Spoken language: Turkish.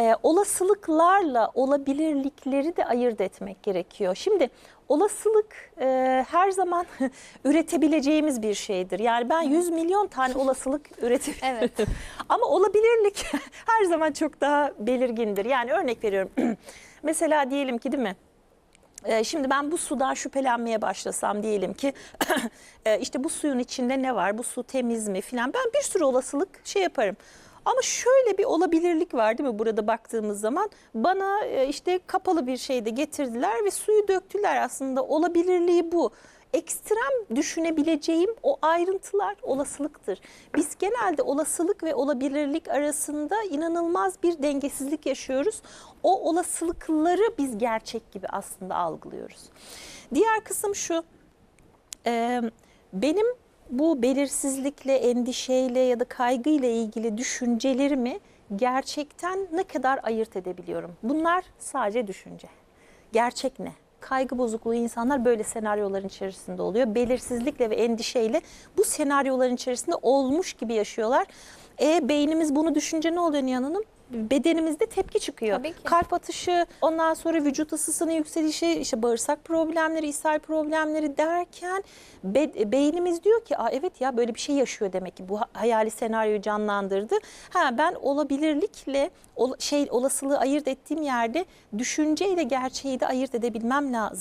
e, olasılıklarla olabilirlikleri de ayırt etmek gerekiyor. Şimdi olasılık e, her zaman üretebileceğimiz bir şeydir. Yani ben 100 milyon tane olasılık üretebilirim. Evet. Ama olabilirlik her zaman çok daha belirgindir. Yani örnek veriyorum. Mesela diyelim ki değil mi? Ee, Şimdi ben bu sudan şüphelenmeye başlasam diyelim ki e, işte bu suyun içinde ne var? Bu su temiz mi filan. Ben bir sürü olasılık şey yaparım. Ama şöyle bir olabilirlik var değil mi burada baktığımız zaman? Bana e, işte kapalı bir şeyde getirdiler ve suyu döktüler aslında olabilirliği bu. Ekstrem düşünebileceğim o ayrıntılar olasılıktır. Biz genelde olasılık ve olabilirlik arasında inanılmaz bir dengesizlik yaşıyoruz. O olasılıkları biz gerçek gibi aslında algılıyoruz. Diğer kısım şu. Benim bu belirsizlikle, endişeyle ya da kaygıyla ilgili düşüncelerimi gerçekten ne kadar ayırt edebiliyorum? Bunlar sadece düşünce. Gerçek ne? Kaygı bozukluğu insanlar böyle senaryoların içerisinde oluyor. Belirsizlikle ve endişeyle bu senaryoların içerisinde olmuş gibi yaşıyorlar. E beynimiz bunu düşünce ne oluyor Nihan Hanım? Bedenimizde tepki çıkıyor. Tabii ki. Kalp atışı, ondan sonra vücut ısısının yükselişi, işte bağırsak problemleri, ishal problemleri derken be- beynimiz diyor ki, Aa, evet ya böyle bir şey yaşıyor demek ki. Bu ha- hayali senaryoyu canlandırdı. Ha ben olabilirlikle ol- şey olasılığı ayırt ettiğim yerde düşünceyle gerçeği de ayırt edebilmem lazım.